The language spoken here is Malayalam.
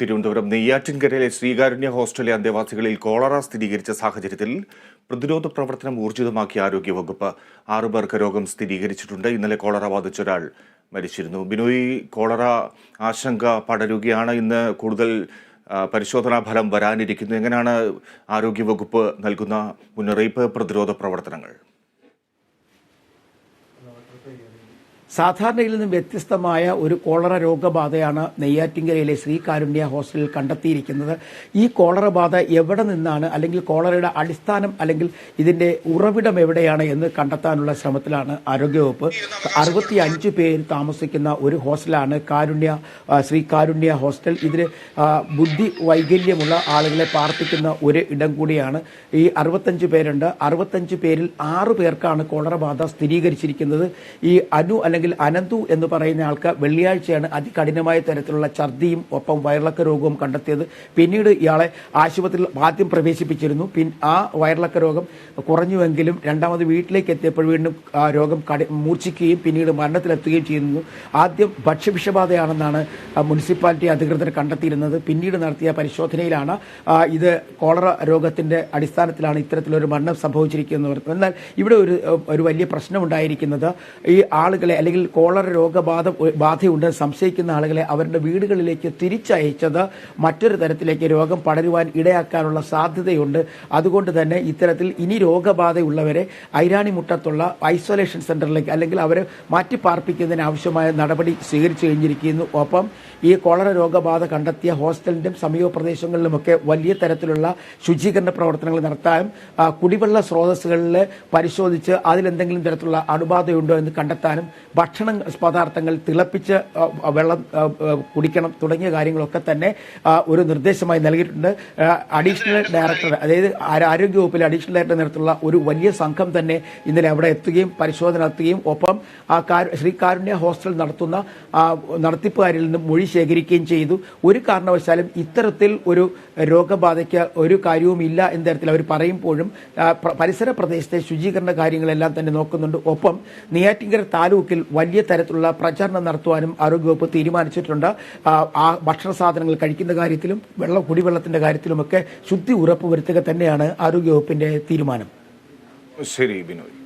തിരുവനന്തപുരം നെയ്യാറ്റിൻകരയിലെ ശ്രീകാരുണ്യ ഹോസ്റ്റലിലെ അന്തേവാസികളിൽ കോളറ സ്ഥിരീകരിച്ച സാഹചര്യത്തിൽ പ്രതിരോധ പ്രവർത്തനം ഊർജിതമാക്കിയ ആരോഗ്യവകുപ്പ് ആറുപേർക്ക് രോഗം സ്ഥിരീകരിച്ചിട്ടുണ്ട്. ഇന്നലെ കോളറ ബാധിച്ച ഒരാൾ മരിച്ചിരുന്നു. ബിനോയ് കോളറ ആശങ്ക പടരുകയാണ്. ഇന്ന് കൂടുതൽ പരിശോധനാ ഫലം വരാനിരിക്കുന്നു. എങ്ങനെയാണ് ആരോഗ്യവകുപ്പ് നൽകുന്ന മുന്നറിയിപ്പ് പ്രതിരോധ പ്രവർത്തനങ്ങൾ? സാധാരണയിൽ നിന്നും വ്യത്യസ്തമായ ഒരു കോളറ രോഗബാധയാണ് നെയ്യാറ്റിങ്കരയിലെ ശ്രീകാരുണ്യ ഹോസ്റ്റലിൽ കണ്ടെത്തിയിരിക്കുന്നത്. ഈ കോളറ ബാധ എവിടെ നിന്നാണ്? അല്ലെങ്കിൽ കോളറയുടെ അടിസ്ഥാനം അല്ലെങ്കിൽ ഇതിന്റെ ഉറവിടം എവിടെയാണ് എന്ന് കണ്ടെത്താനുള്ള ശ്രമത്തിലാണ് ആരോഗ്യവകുപ്പ്. അറുപത്തി അഞ്ച് പേർ താമസിക്കുന്ന ഒരു ഹോസ്റ്റലാണ് കാരുണ്യ ശ്രീ കാരുണ്യ ഹോസ്റ്റൽ. ഇതിൽ ബുദ്ധി വൈകല്യമുള്ള ആളുകളെ പാർപ്പിക്കുന്ന ഒരു ഇടം കൂടിയാണ് ഈ അറുപത്തഞ്ച് പേരുണ്ട്. അറുപത്തഞ്ച് പേരിൽ ആറു പേർക്കാണ് കോളറ ബാധ സ്ഥിരീകരിച്ചിരിക്കുന്നത്. ഈ അനു അല്ലെങ്കിൽ അനന്തു എന്ന് പറയുന്ന ആൾക്ക് വെള്ളിയാഴ്ചയാണ് അതികഠിനമായ തരത്തിലുള്ള ഛർദിയും ഒപ്പം വയറിളക്ക രോഗവും കണ്ടെത്തിയത്. പിന്നീട് ഇയാളെ ആശുപത്രിയിൽ ആദ്യം പ്രവേശിപ്പിച്ചിരുന്നു. പിൻ ആ വയറിളക്ക രോഗം കുറഞ്ഞുവെങ്കിലും രണ്ടാമത് വീട്ടിലേക്ക് എത്തിയപ്പോൾ വീണ്ടും ആ രോഗം കടി മൂർച്ഛിക്കുകയും പിന്നീട് മരണത്തിലെത്തുകയും ചെയ്യുന്നു ആദ്യം ഭക്ഷ്യവിഷബാധയാണെന്നാണ് മുനിസിപ്പാലിറ്റി അധികൃതർ കണ്ടെത്തിയിരുന്നത്. പിന്നീട് നടത്തിയ പരിശോധനയിലാണ് ഇത് കോളറ രോഗത്തിന്റെ അടിസ്ഥാനത്തിലാണ് ഇത്തരത്തിലൊരു മരണം സംഭവിച്ചിരിക്കുന്നത് എന്നാൽ ഇവിടെ ഒരു ഒരു വലിയ പ്രശ്നമുണ്ടായിരിക്കുന്നത് ഈ ആളുകളെ അല്ലെങ്കിൽ കോളറ രോഗബാധ ബാധയുണ്ടെന്ന് സംശയിക്കുന്ന ആളുകളെ അവരുടെ വീടുകളിലേക്ക് തിരിച്ചയച്ചത് മറ്റൊരു തരത്തിലേക്ക് രോഗം പടരുവാൻ ഇടയാക്കാനുള്ള സാധ്യതയുണ്ട്. അതുകൊണ്ട് തന്നെ ഇത്തരത്തിൽ ഇനി രോഗബാധയുള്ളവരെ ഐരാണിമുട്ടത്തുള്ള ഐസൊലേഷൻ സെന്ററിലേക്ക് അല്ലെങ്കിൽ അവരെ മാറ്റി പാർപ്പിക്കുന്നതിന് ആവശ്യമായ നടപടി സ്വീകരിച്ചു കഴിഞ്ഞിരിക്കുന്നു. ഒപ്പം ഈ കോളറ രോഗബാധ കണ്ടെത്തിയ ഹോസ്റ്റലിന്റെ സമീപ പ്രദേശങ്ങളിലുമൊക്കെ വലിയ തരത്തിലുള്ള ശുചീകരണ പ്രവർത്തനങ്ങൾ നടത്താനും കുടിവെള്ള സ്രോതസ്സുകളിൽ പരിശോധിച്ച് അതിലെന്തെങ്കിലും തരത്തിലുള്ള അണുബാധയുണ്ടോ എന്ന് കണ്ടെത്താനും ഭക്ഷണ പദാർത്ഥങ്ങൾ തിളപ്പിച്ച് വെള്ളം കുടിക്കണം തുടങ്ങിയ കാര്യങ്ങളൊക്കെ തന്നെ ഒരു നിർദ്ദേശമായി നൽകിയിട്ടുണ്ട്. അഡീഷണൽ ഡയറക്ടർ അതായത് ആരോഗ്യ വകുപ്പിലെ അഡീഷണൽ ഡയറക്ടർ നേതൃത്വത്തിലുള്ള ഒരു വലിയ സംഘം തന്നെ ഇന്നലെ അവിടെ എത്തുകയും പരിശോധന നടത്തുകയും ഒപ്പം ആ ശ്രീ കാരുണ്യ ഹോസ്റ്റൽ നടത്തുന്ന നടത്തിപ്പുകാരിൽ നിന്നും മൊഴി ശേഖരിക്കുകയും ചെയ്തു. ഒരു കാരണവശാലും ഇത്തരത്തിൽ ഒരു രോഗബാധയ്ക്ക് ഒരു കാര്യവും ഇല്ല എന്ന തരത്തിൽ അവർ പറയുമ്പോഴും പരിസര പ്രദേശത്തെ ശുചീകരണ കാര്യങ്ങളെല്ലാം തന്നെ നോക്കുന്നുണ്ട്. ഒപ്പം നെയ്യാറ്റിങ്കര താലൂക്കിൽ വലിയ തരത്തിലുള്ള പ്രചാരണം നടത്തുവാനും ആരോഗ്യവകുപ്പ് തീരുമാനിച്ചിട്ടുണ്ട്. ആ, ഭക്ഷണ സാധനങ്ങൾ കഴിക്കുന്ന കാര്യത്തിലും വെള്ളം കുടിവെള്ളത്തിന്റെ കാര്യത്തിലുമൊക്കെ ശുദ്ധി ഉറപ്പുവരുത്തുക തന്നെയാണ് ആരോഗ്യവകുപ്പിന്റെ തീരുമാനം. ശരി ബിനോയ്.